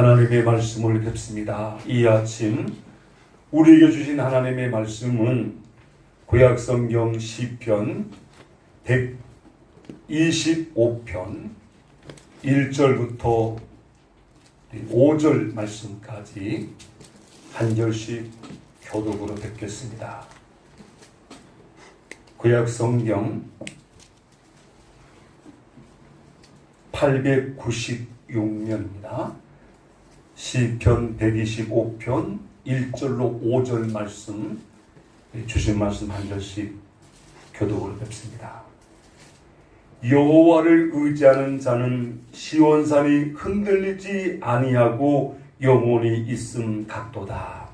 하나님의 말씀을 뵙습니다. 이 아침 우리에게 주신 하나님의 말씀은 구약 성경 시편 125편 1절부터 5절 말씀까지 한 절씩 교독으로 듣겠습니다. 구약 성경 896년입니다. 시편 125편 1절로 5절 말씀 주신 말씀 한 절씩 교독으로 뵙습니다. 여호와를 의지하는 자는 시온산이 흔들리지 아니하고 영원히 있음 각도다.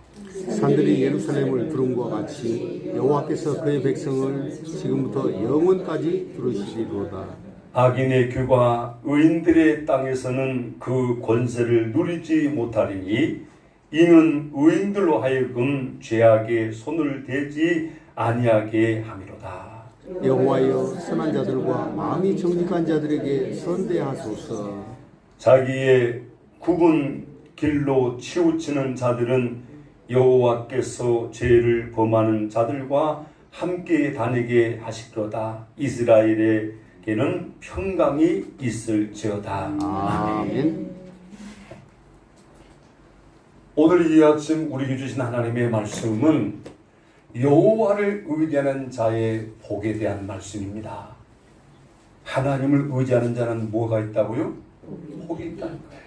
산들이 예루살렘을 것과 같이 여호와께서 그의 백성을 지금부터 영원까지 부르시리로다. 악인의 규가 의인들의 땅에서는 그 권세를 누리지 못하리니 이는 의인들로 하여금 죄악에 손을 대지 아니하게 함이로다. 여호와여 선한 자들과 마음이 정직한 자들에게 선대하소서. 자기의 굽은 길로 치우치는 자들은 여호와께서 죄를 범하는 자들과 함께 다니게 하시도다. 이스라엘에 게는 평강이 있을지어다. 아멘. 오늘 이 아침 우리에게 주신 하나님의 말씀은 여호와를 의지하는 자의 복에 대한 말씀입니다. 하나님을 의지하는 자는 뭐가 있다고요? 복이 있다는 거예요.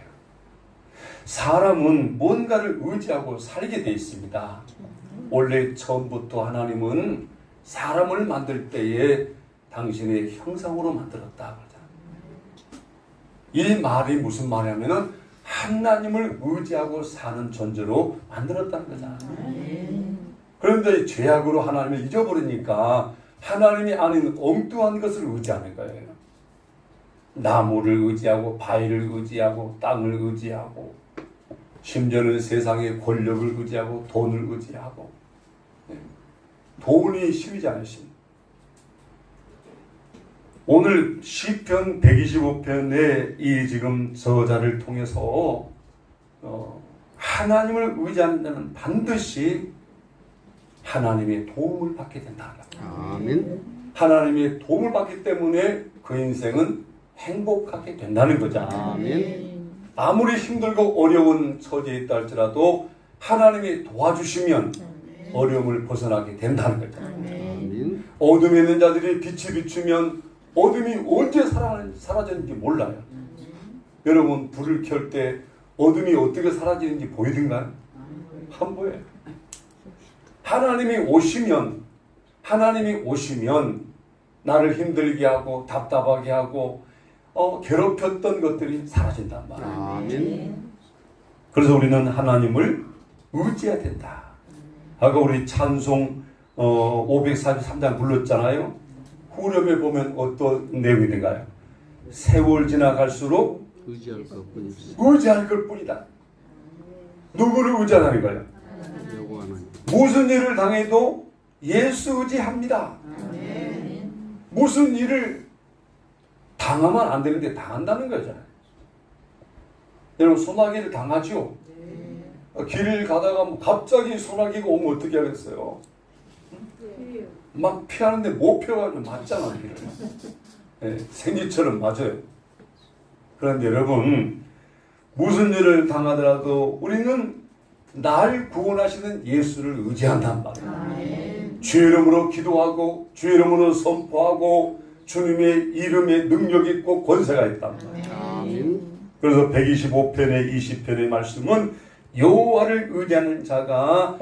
사람은 뭔가를 의지하고 살게 돼 있습니다. 원래 처음부터 하나님은 사람을 만들 때에 당신의 형상으로 만들었다. 이 말이 무슨 말이냐면은 하나님을 의지하고 사는 존재로 만들었다는 거잖아요. 그런데 죄악으로 하나님을 잊어버리니까 하나님이 아닌 엉뚱한 것을 의지하는 거예요. 나무를 의지하고 바위를 의지하고 땅을 의지하고 심지어는 세상의 권력을 의지하고 돈을 의지하고 네. 돈이 힘이잖아요. 힘. 오늘 시편 125편의 이 지금 저자를 통해서 어, 하나님을 의지하는 자는 반드시 하나님의 도움을 받게 된다. 아멘. 하나님의 도움을 받기 때문에 그 인생은 행복하게 된다는 거죠. 아멘. 아무리 힘들고 어려운 처지에 있다 할지라도 하나님이 도와주시면 어려움을 벗어나게 된다는 거죠. 아멘. 어둠에 있는 자들이 빛이 비추면 어둠이 언제 사라- 사라지는지 몰라요. 여러분 불을 켤 때 어둠이 어떻게 사라지는지 보이든가요? 안 보여요. 하나님이 오시면 하나님이 오시면 나를 힘들게 하고 답답하게 하고 어, 괴롭혔던 것들이 사라진단 말이에요. 아멘. 그래서 우리는 하나님을 의지해야 된다. 아까 우리 찬송 어, 543장 불렀잖아요. 후렴에 보면 어떤 내용이 있는가요? 세월 지나갈수록 의지할 것뿐이지. 의지할 것 뿐이다. 누구를 의지하는 거예요? 무슨 일을 당해도 예수 의지합니다. 무슨 일을 당하면 안 되는데 당한다는 거잖아요. 여러분 소나기를 당하죠. 어, 길을 가다가 뭐 갑자기 소나기가 오면 어떻게 하겠어요? 막 피하는데 못 피해가지고 맞잖아 길을. 예, 생쥐처럼 맞아요. 그런데 여러분 무슨 일을 당하더라도 우리는 날 구원하시는 예수를 의지한단 말이에요. 주의 이름으로 기도하고 주의 이름으로 선포하고 주님의 이름에 능력 있고 권세가 있단 말이에요. 아멘. 그래서 125편의 20편의 말씀은 여호와를 의지하는 자가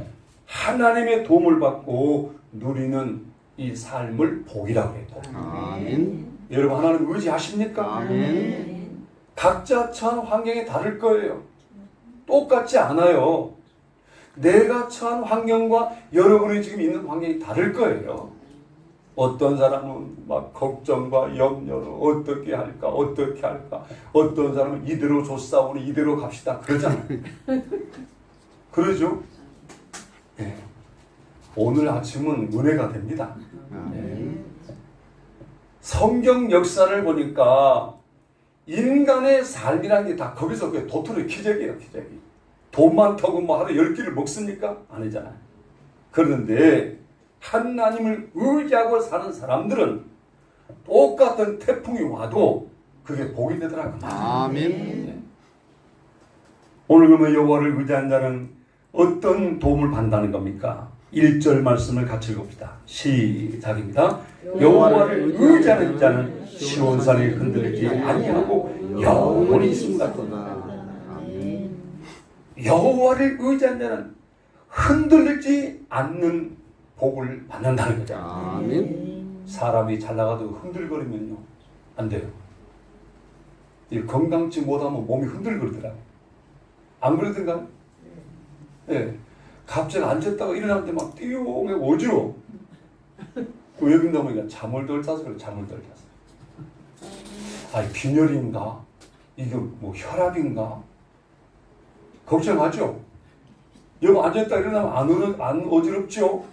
하나님의 도움을 받고 누리는 이 삶을 복이라고 해요. 복. 아멘. 여러분 하나님 의지하십니까? 아멘. 각자 처한 환경이 다를 거예요. 똑같지 않아요. 내가 처한 환경과 여러분이 지금 있는 환경이 다를 거예요. 어떤 사람은 막 걱정과 염려로 어떻게 할까, 어떻게 할까. 어떤 사람은 이대로 좋사오니 이대로 갑시다. 그러잖아요. 그러죠? 예. 오늘 아침은 은혜가 됩니다. 아멘. 성경 역사를 보니까 인간의 삶이라는 게 다 거기서 그 도토리 기적이에요, 기적이. 돈만 터고 뭐 하루 열 끼를 먹습니까? 아니잖아요. 그런데 하나님을 의지하고 사는 사람들은 똑같은 태풍이 와도 그게 복이 되더라고요. 아멘. 오늘 그러면 여호와를 의지한 자는 어떤 도움을 받는다는 겁니까? 1절 말씀을 같이 읽읍시다. 시작입니다. 여호와를 의지하는 자는 시온산이 흔들리지 아니하고 영원히 있습니다. 아멘. 여호와를 의지한 자는 흔들리지 않는 복을 받는다는 거죠. 아멘. 사람이 잘 나가도 흔들거리면요 안 돼요. 이 건강치 못하면 몸이 흔들거리더라. 안 그러던가? 예. 갑자기 앉았다가 일어났는데 막 띠용 하고 어지러워. 왜 그런가 보니까 잠을 덜 자서 그래, 잠을 덜 자서. 아니, 빈혈인가? 이게 뭐 혈압인가? 걱정하죠? 여기 앉았다 일어나면 안, 어려, 안 어지럽죠?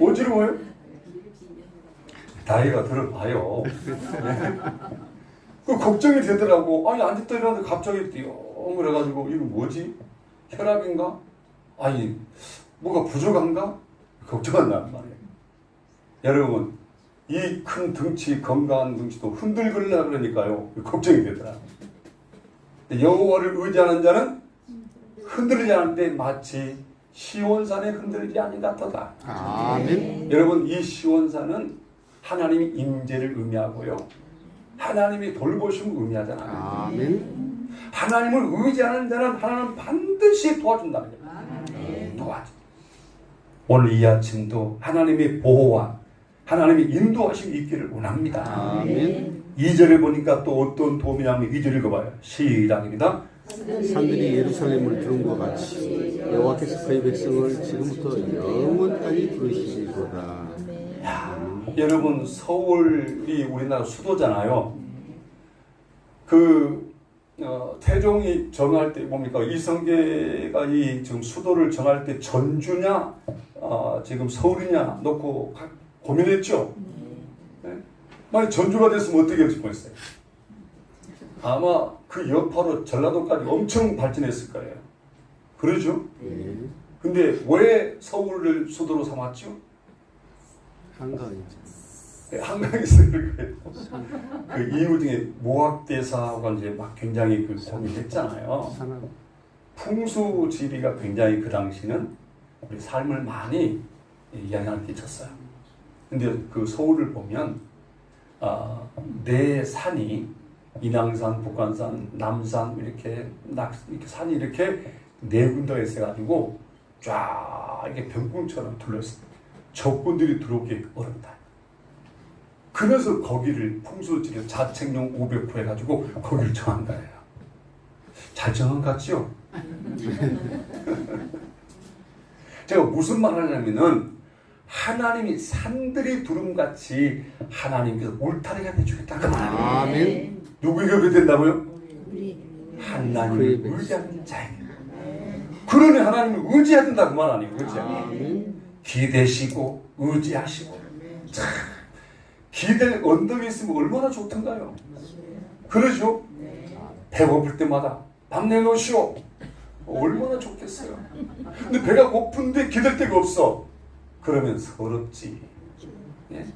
어지러워요? 나이가 들어봐요. 그 걱정이 되더라고. 아니 앉았다 일어났는데 갑자기 띠용 그래가지고 이거 뭐지? 혈압인가? 아니 뭐가 부족한가? 걱정한단 말이에요. 여러분 이 큰 등치 건강한 등치도 흔들거리려 그러니까요. 걱정이 되더라. 여호와를 의지하는 자는 흔들리지 않는데 마치 시온산에 흔들리지 같다. 아멘. 여러분 이 시온산은 하나님의 임재를 의미하고요. 하나님이 돌보심을 의미하잖아요. 아멘. 하나님을 의지하는 자는 하나님 반드시 도와준다는 거예요. 도와줘. 오늘 이 아침도 하나님의 보호와 하나님의 인도하심이 있기를 원합니다. 아멘. 2절에 보니까 또 어떤 도움이냐면 2절 읽어봐요. 시작입니다. 산들이 예루살렘을 부른 것 같이 여호와께서 그의 백성을 지금부터 영원까지 부르시리로다. 여러분 서울이 우리나라 수도잖아요. 그 어, 태종이 정할 때 뭡니까 이성계가 이 지금 수도를 정할 때 전주냐 어, 지금 서울이냐 놓고 가- 고민했죠. 네? 만약 전주가 됐으면 어떻게 했을 뻔했어요. 아마 그 여파로 전라도까지 엄청 발전했을 거예요. 그러죠? 예. 근데 왜 서울을 수도로 삼았죠? 한강이죠. 네, 한강에 있을 거예요. 그 이유 중에 모학대사가 이제 막 굉장히 그 고민했잖아요. 풍수지리가 굉장히 그 당시는 우리 삶을 많이 영향을 끼쳤어요. 근데 그 서울을 보면 아, 네 산이 인왕산, 북한산, 남산 이렇게 낙 이렇게 산이 이렇게 네 군데가 있어가지고 쫙 이렇게 병풍처럼 둘러서 적군들이 들어오기 어렵다. 그래서 거기를 풍수지리 자책용 500호 해가지고 거기를 정한 거예요. 잘 정한 것 같지요? 제가 무슨 말을 하냐면은 하나님이 산들이 두름같이 하나님께서 울타리가 되주겠다 그 말이에요. 아멘. 누구에게 그렇게 된다고요? 하나님을. 의지하는 자에게. 그러니 하나님을 의지해야 된다 그말 아니에요? 아멘. 기대시고 의지하시고 참 기댈 언덕이 있으면 얼마나 좋던가요? 그러죠? 배고플 때마다 밥 내놓으시오. 얼마나 좋겠어요. 근데 배가 고픈데 기댈 데가 없어. 그러면 서럽지. 예?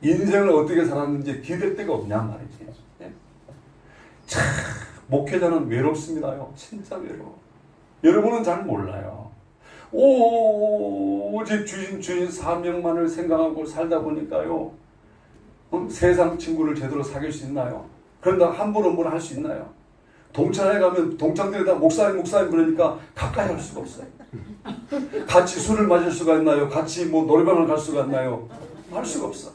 인생을 어떻게 살았는지 기댈 데가 없냐 말이지. 예? 참 목회자는 외롭습니다요. 진짜 외로워. 여러분은 잘 몰라요. 오직 주신 주인 사명만을 생각하고 살다 보니까요. 어? 세상 친구를 제대로 사귈 수 있나요? 그런다 함부로 뭘 할 수 있나요? 동창회 가면 동창들이 다 목사님 목사님 그러니까 가까이 할 수가 없어요. 같이 술을 마실 수가 있나요? 같이 뭐 노래방을 갈 수가 있나요? 할 수가 없어.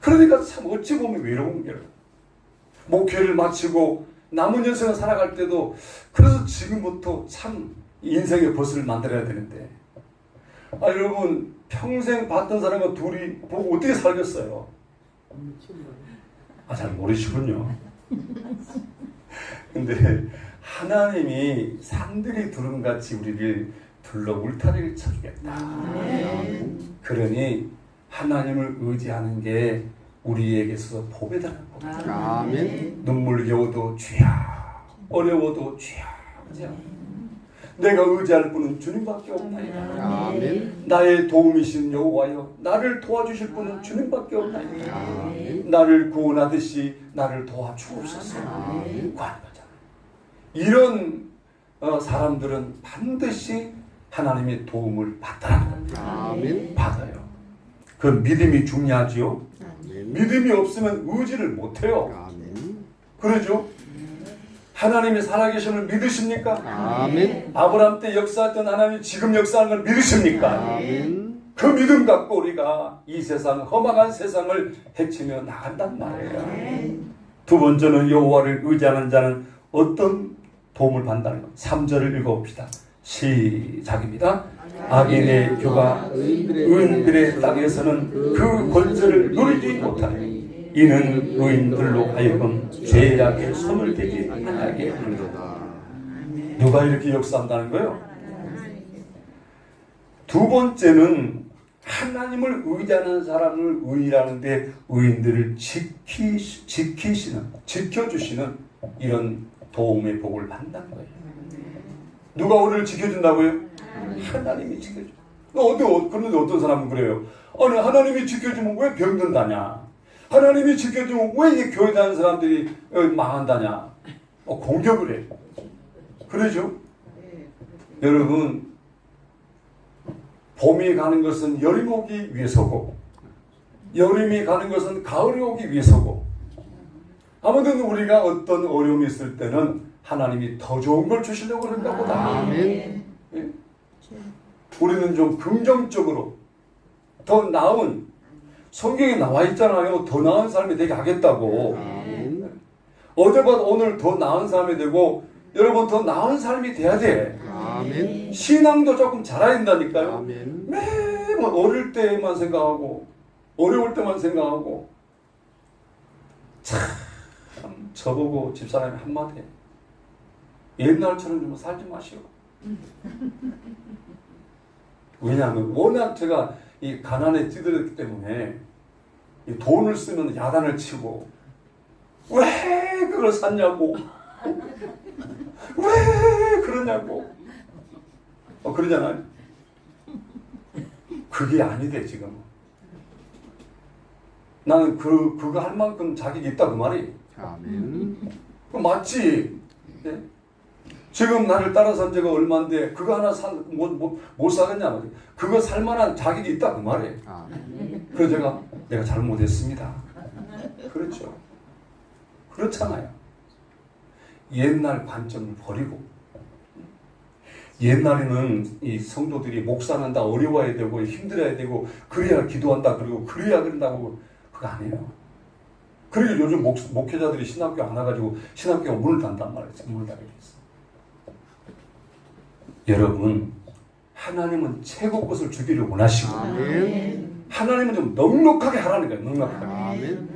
그러니까 참 어찌 보면 외로운 거예요. 목회를 마치고 남은 인생을 살아갈 때도 그래서 지금부터 참 인생의 버스를 만들어야 되는데 아 여러분 평생 봤던 사람과 둘이 보고 어떻게 살겠어요? 아 잘 모르시군요. 근데 하나님이 산들이 두름같이 우리를 둘러 울타리를 쳐주겠다. 그러니 하나님을 의지하는 게 우리에게서 보배다는 거. 아멘. 눈물 겨워도 주야 어려워도 주야 그죠? 내가 의지할 분은 주님밖에 없나이다 아멘. 나의 도움이신 여호와여 나를 도와주실 분은 주님밖에 없나이다 아멘. 나를 구원하듯이 나를 도와주옵소서 아멘. 구하는 이런 어, 사람들은 반드시 하나님의 도움을 받더라 아멘. 받아요 그 믿음이 중요하지요 아멘. 믿음이 없으면 의지를 못해요 아멘. 그러죠? 하나님이 살아계심을 믿으십니까? 아멘. 아브라함 때 역사했던 하나님이 지금 역사하는 걸 믿으십니까? 아멘. 그 믿음 갖고 우리가 이 세상 험악한 세상을 헤치며 나간단 말이에요. 두 번째는 여호와를 의지하는 자는 어떤 도움을 받는다는 것. 3절을 읽어봅시다. 시작입니다. 악인의 교가 의인들의 땅에서는 그 권세를 누리지 못하니 이는 의인들로 하여금 죄악에 손을 대지 하게 하는도다. 누가 이렇게 역사한다는 거예요? 두 번째는 하나님을 의지하는 사람을 의인하는데 의인들을 지키, 지키시는, 지켜주시는 이런 도움의 복을 받는다는 거예요. 누가 우리를 지켜준다고요? 하나님이 지켜줘. 어디, 어, 그런데 어떤 사람은 그래요. 아니, 하나님이 지켜주면 왜 병든다냐? 하나님이 지켜주면 왜 이 교회 다니는 사람들이 어, 망한다냐? 어, 공격을 해. 그러죠? 여러분, 봄이 가는 것은 여름이 오기 위해서고, 여름이 가는 것은 가을이 오기 위해서고, 아무튼 우리가 어떤 어려움이 있을 때는 하나님이 더 좋은 걸 주시려고 그런가 보다. 아멘. 예? 우리는 좀 긍정적으로 더 나은 성경에 나와 있잖아요. 더 나은 삶이 되게 하겠다고. 아멘. 어제보다 오늘 더 나은 삶이 되고 여러분 더 나은 삶이 돼야 돼. 아멘. 신앙도 조금 잘해야 된다니까요. 아멘. 매번 어릴 때만 생각하고 어려울 때만 생각하고 참 저보고 집사람이 한마디 해. 옛날처럼 좀 살지 마시오. 왜냐하면 워낙 제가 이 가난에 뛰들었기 때문에 이 돈을 쓰면 야단을 치고 왜 그걸 샀냐고 왜 그러냐고 어 그러잖아요. 그게 아니대 지금. 나는 그 그거 할 만큼 자격이 있다 그 말이. 아멘. 그 맞지. 예? 지금 나를 따라 산 지가 얼마인데 그거 하나 산못못 못 사겠냐 말이. 그거 살 만한 자격이 있다 그 말이. 아멘. 그래서 제가 내가 잘못했습니다. 그렇죠. 그렇잖아요. 옛날 관점을 버리고 옛날에는 이 성도들이 목사는다 어려워야 되고 힘들어야 되고 그래야 기도한다 그리고 그래야 그런다고 그거 아니에요. 그리고 요즘 목, 목회자들이 신학교 안 와가지고 신학교가 문을 닫단 말이에요. 문을 닫게 됐어. 여러분 하나님은 최고 것을 주기를 원하시고 아멘. 하나님은 좀 넉넉하게 하라는 거예요. 넉넉하게. 아멘.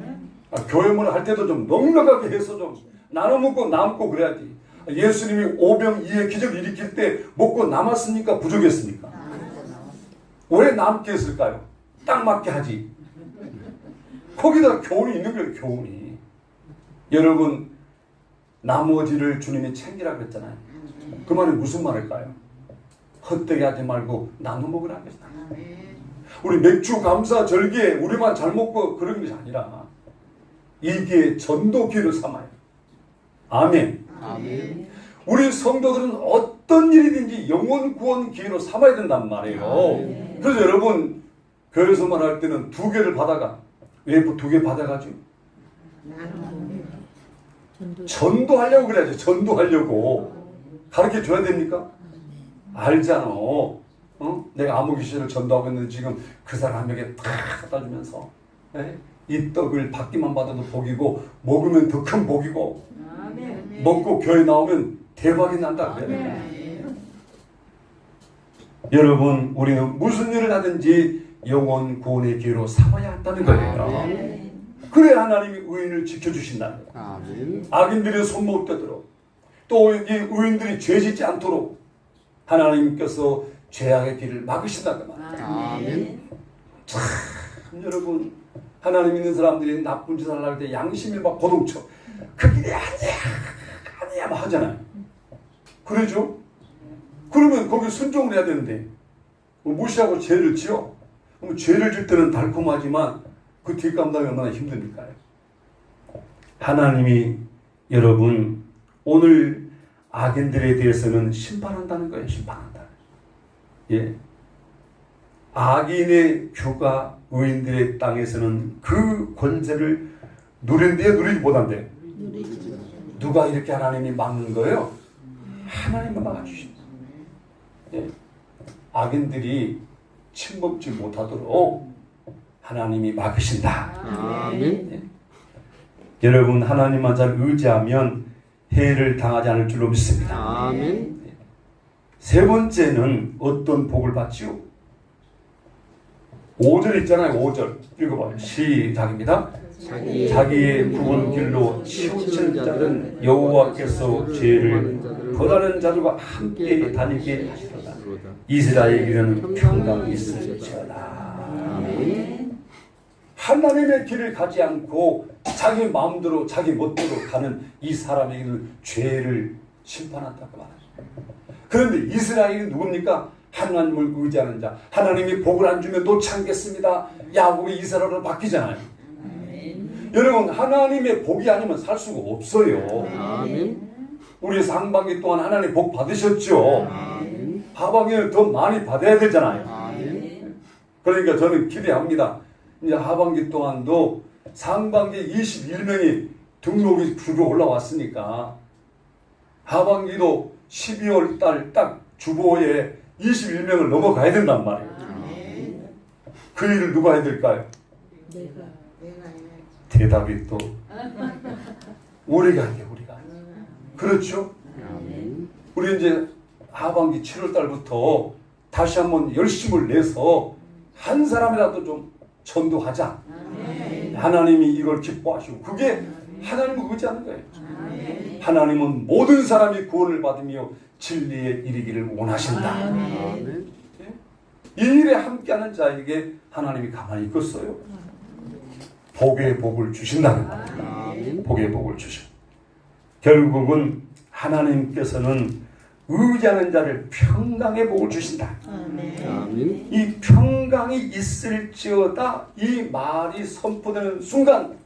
아, 교회문을 할 때도 좀 넉넉하게 해서 좀 나눠 먹고 남고 그래야지. 예수님이 오병 이의 기적을 일으킬 때 먹고 남았습니까? 부족했습니까? 왜 남게 했을까요? 딱 맞게 하지. 거기다 교훈이 있는 거예요, 교훈이. 여러분, 나머지를 주님이 챙기라 그랬잖아요. 그 말이 무슨 말일까요? 헛되게 하지 말고 나눠 먹으라 그랬잖아요. 우리 맥주 감사 절기에 우리만 잘 먹고 그런 것이 아니라 이게 전도기를 삼아요. 아멘. 아멘. 우리 성도들은 어떤 일이든지 영원 구원 기회로 삼아야 된단 말이에요. 그래서 여러분 교회에서만 할 때는 두 개를 받아가 왜두개 받아가지고 전도하려고 그래야지 전도하려고 가르쳐 줘야 됩니까? 알잖아. 어? 내가 아무 귀신을 전도하고 있는데 지금 그 사람에게 다 갖다 주면서 예? 이 떡을 받기만 받아도 복이고 먹으면 더 큰 복이고 먹고 교회 나오면 대박이 난다 그래. 여러분 우리는 무슨 일을 하든지 영원 구원의 기회로 삼아야 한다는 거예요. 그래 하나님이 의인을 지켜주신다는 거예요. 아멘. 악인들의 손못 되도록 또 이 의인들이 죄 짓지 않도록 하나님께서 죄악의 길을 막으신다는 말. 아멘. 참 여러분 하나님 믿는 사람들이 나쁜 짓을 할때 양심이 막 고동쳐. 그 길이 아니야, 아니야, 막 하잖아요. 그러죠? 그러면 거기 순종을 해야 되는데 뭐 무시하고 죄를 지어. 그럼 죄를 질 때는 달콤하지만 그 뒷감당이 얼마나 힘듭니까요? 하나님이 여러분 오늘 악인들에 대해서는 심판한다는 거예요. 심판한다. 예. 악인의 규가 의인들의 땅에서는 그 권세를 누린대요, 누리지 못한대. 누가 이렇게 하나님이 막는 거예요? 하나님만 막아주신다. 예. 악인들이 침범지 못하도록 하나님이 막으신다. 아멘. 여러분 하나님만 잘 의지하면 해를 당하지 않을 줄로 믿습니다. 아멘. 세 번째는 어떤 복을 받지요? 5절 있잖아요. 5절 읽어봐요. 시작입니다. 자기의, 자기의 굽은 길로 치우친 자들은 여호와께서 죄를 거다른 자들과 함께 다니게 하시도다. 이스라엘 길은 평강이 있을지어다. 아멘. 하나님의 길을 가지 않고 자기 마음대로 자기 멋대로 가는 이 사람에게는 죄를 심판한다고 말하죠. 그런데 이스라엘이 누굽니까? 하나님을 의지하는 자. 하나님이 복을 안 주면 놓지 않겠습니다. 야곱이 이스라엘로 바뀌잖아요. 여러분 하나님의 복이 아니면 살 수가 없어요. 아멘. 우리 상반기 동안 하나님 복 받으셨죠. 아멘. 하반기는 더 많이 받아야 되잖아요. 아멘. 그러니까 저는 기대합니다. 이제 하반기 동안도 상반기 21명이 등록이 주로 올라왔으니까 하반기도 12월 달 딱 주보에 21명을 넘어가야 된단 말이에요. 그 일을 누가 해야 될까요? 내가 내가 해야지. 대답이 또 우리가 하게 우리가 그렇죠? 아멘. 우리 이제 하반기 7월 달부터 다시 한번 열심을 내서 한 사람이라도 좀 전도하자. 하나님이 이걸 기뻐하시고 그게 하나님을 의지하는 거예요. 하나님은 모든 사람이 구원을 받으며 진리에 이르기를 원하신다. 아멘. 이 일에 함께하는 자에게 하나님이 가만히 있겠어요. 복의 복을 주신다는. 아멘. 복의 복을 주셔. 결국은 하나님께서는 의지하는 자를 평강의 복을 주신다. 아멘. 이 평강이 있을지어다 이 말이 선포되는 순간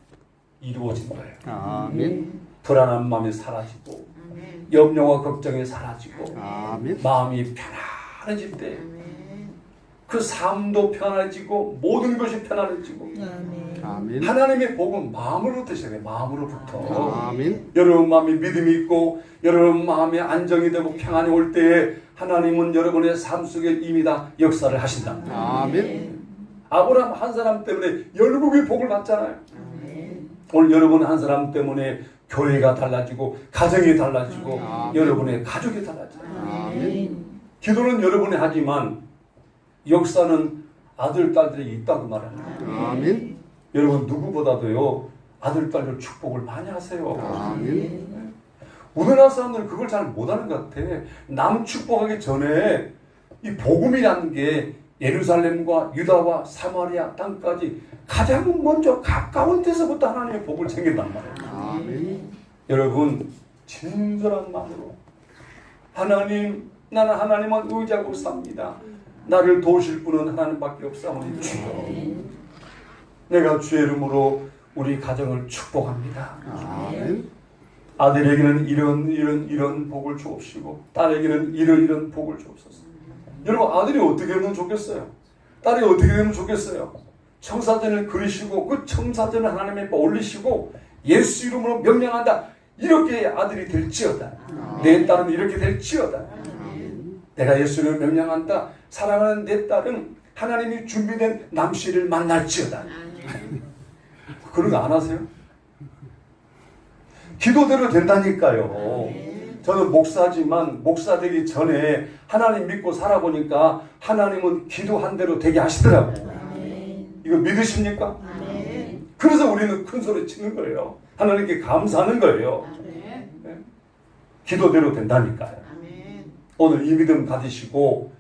이루어진 거예요. 아멘. 불안한 마음이 사라지고 아멘. 염려와 걱정이 사라지고 아멘. 마음이 편안해질 때 그 삶도 편안해지고 모든 것이 편안해지고 아멘. 하나님의 복은 마음으로부터 시작해 마음으로부터 아멘. 여러분 마음에 믿음이 있고 여러분 마음에 안정이 되고 평안이 올 때에 하나님은 여러분의 삶 속에 이미 다 역사를 하신다. 아멘. 아브라함 한 사람 때문에 열국의 복을 받잖아요. 오늘 여러분 한 사람 때문에 교회가 달라지고 가정이 달라지고 아멘. 여러분의 가족이 달라져요. 아멘. 기도는 여러분이 하지만 역사는 아들 딸들이 있다고 말하는 거예요. 아멘. 여러분 누구보다도요 아들 딸들 축복을 많이 하세요. 아멘. 우리나라 사람들은 그걸 잘 못하는 것 같아. 남 축복하기 전에 이 복음이라는 게 예루살렘과 유다와 사마리아 땅까지 가장 먼저 가까운 데서부터 하나님의 복을 챙긴단 말이에요. 아멘. 여러분 진솔한 마음으로 하나님 나는 하나님만 의지하고 삽니다. 나를 도우실 분은 하나님밖에 없사오니 주여. 내가 주의 이름으로 우리 가정을 축복합니다. 아멘. 아들에게는 이런 이런 이런 복을 주옵시고 딸에게는 이런 이런 복을 주옵소서. 여러분 아들이 어떻게 되면 좋겠어요? 딸이 어떻게 되면 좋겠어요? 청사전을 그리시고 그 청사전을 하나님의 앞에 올리시고 예수 이름으로 명령한다. 이렇게 아들이 될지어다. 내 딸은 이렇게 될지어다. 내가 예수를 명령한다. 사랑하는 내 딸은 하나님이 준비된 남씨를 만날지어다. 그런 거 안 하세요? 기도대로 된다니까요. 저는 목사지만 목사 되기 전에 하나님 믿고 살아보니까 하나님은 기도한 대로 되게 하시더라고요. 이거 믿으십니까? 그래서 우리는 큰 소리 치는 거예요. 하나님께 감사하는 거예요. 기도대로 된다니까요. 오늘 이 믿음 가지시고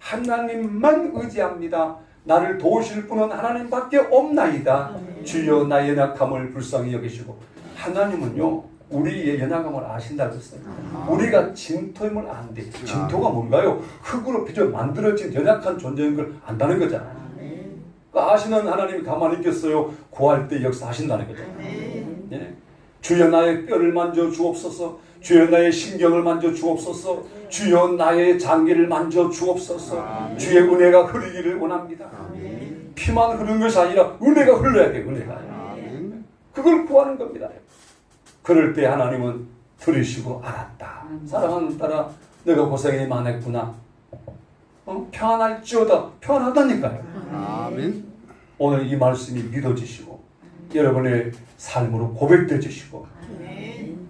하나님만 의지합니다. 나를 도우실 분은 하나님밖에 없나이다. 주여 나의 연약함을 불쌍히 여기시고 하나님은요 우리의 연약함을 아신다고 했어요. 우리가 진토임을 아는데 진토가 뭔가요? 흙으로 빚어 만들어진 연약한 존재인 걸 안다는 거잖아요. 그 아시는 하나님이 가만히 있겠어요. 구할 때 역사하신다는 거죠. 예. 주여 나의 뼈를 만져 주옵소서. 주여 나의 신경을 만져 주옵소서. 주여 나의 장기를 만져 주옵소서. 주의 은혜가 흐르기를 원합니다. 피만 흐르는 것이 아니라 은혜가 흘러야 돼. 은혜가. 그걸 구하는 겁니다. 그럴 때 하나님은 들으시고 알았다. 사랑하는 딸아, 내가 고생이 많았구나. 어? 평안할지어다. 평안하다니까요. 아멘. 오늘 이 말씀이 믿어지시고 여러분의 삶으로 고백되어지시고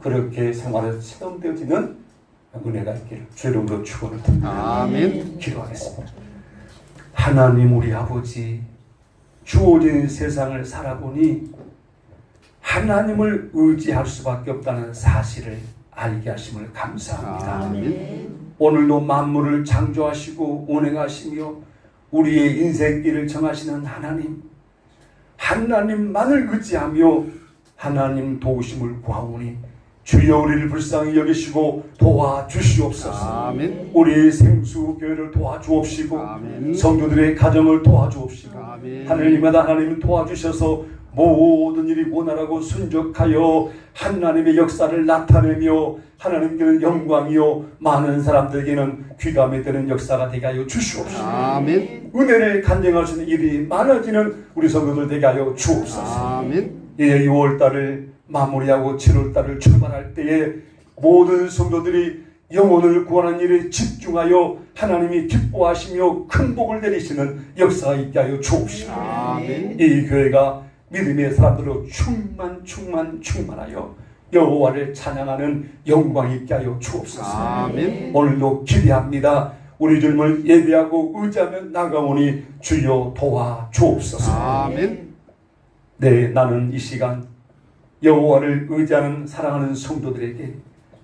그렇게 생활에 체험되어지는 은혜가 있기를 주름으로 축원을 드립니다. 아멘. 기도하겠습니다. 하나님 우리 아버지 주어진 세상을 살아보니 하나님을 의지할 수밖에 없다는 사실을 알게 하심을 감사합니다. 아멘. 오늘도 만물을 창조하시고 운행하시며 우리의 인생길을 정하시는 하나님 하나님만을 의지하며 하나님 도우심을 구하오니 주여 우리를 불쌍히 여기시고 도와주시옵소서 아멘. 우리 생수 교회를 도와주옵시고 아멘. 성도들의 가정을 도와주옵시고. 하늘님마다 하나님 도와주셔서 모든 일이 원활하고 순적하여 하나님의 역사를 나타내며 하나님께는 영광이요 많은 사람들에게는 귀감이 되는 역사가 되게 하여 주시옵소서 아멘. 은혜를 간증할 수 있는 일이 많아지는 우리 성도들 되게 하여 주옵소서 아멘. 이제 6월 달을 마무리하고 7월 달을 출발할 때에 모든 성도들이 영혼을 구하는 일에 집중하여 하나님이 기뻐하시며 큰 복을 내리시는 역사가 있게 하여 주옵시고 아멘. 이 교회가 믿음의 사람들로 충만 충만 충만하여 여호와를 찬양하는 영광이 있게 하여 주옵소서 아멘. 오늘도 기대합니다 우리 주님을 예배하고 의지하며 나가오니 주여 도와 주옵소서 아멘. 네, 나는 이 시간 여호와를 의지하는 사랑하는 성도들에게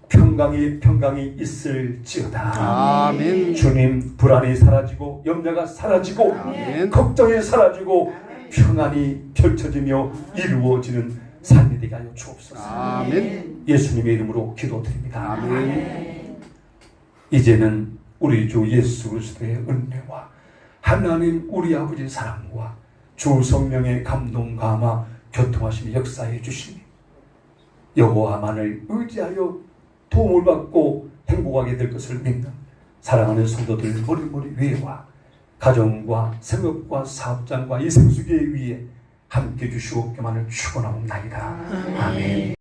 평강이 평강이 있을지어다. 아멘. 주님 불안이 사라지고 염려가 사라지고 아멘. 걱정이 사라지고 평안이 펼쳐지며 이루어지는 삶이 되게 하여 주옵소서. 아멘. 예수님의 이름으로 기도드립니다. 아멘. 이제는 우리 주 예수 그리스도의 은혜와 하나님 우리 아버지의 사랑과 주 성령의 감동 감화 교통하심이 역사해 주시니 여호와만을 의지하여 도움을 받고 행복하게 될 것을 믿는 사랑하는 성도들 머리머리 위에와 가정과 생업과 사업장과 이 생수계 위에 함께 주시옵기만을 축원하옵나이다. 아멘.